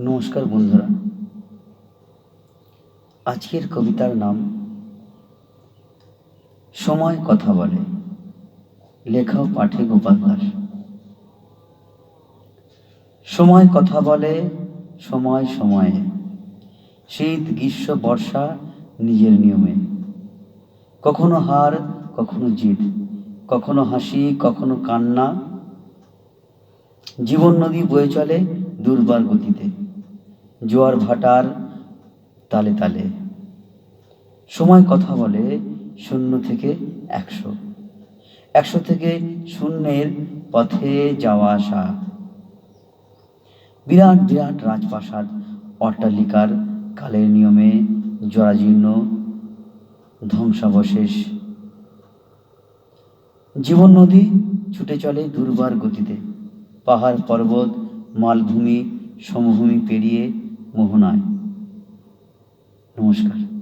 নমস্কার বন্ধুরা। আজকের কবিতার নাম সময় কথা বলে। লেখা পাঠে গোপাল দাস সময় কথা বলে, সময় সময়ে। শীত, গ্রীষ্ম, বর্ষা নিজের নিয়মে। কখনো হার, কখনো জিত কখনো হাসি, কখনো কান্না। জীবন নদী বয়ে চলে দুর্বার গতিতে। জোয়ার ভাটার তালে তালে। সময় কথা বলে শূন্য থেকে একশো। একশো থেকে শূন্যের পথে যাওয়া আসা। বিরাট বিরাট রাজপ্রাসাদ, অট্টালিকার কালের নিয়মে জরাজীর্ণ, ধ্বংসাবশেষ। জীবন নদী ছুটে চলে দুর্বার গতিতে। পাহাড় পর্বত, মালভূমি, সমভূমি পেরিয়ে মোহনায় নমস্কার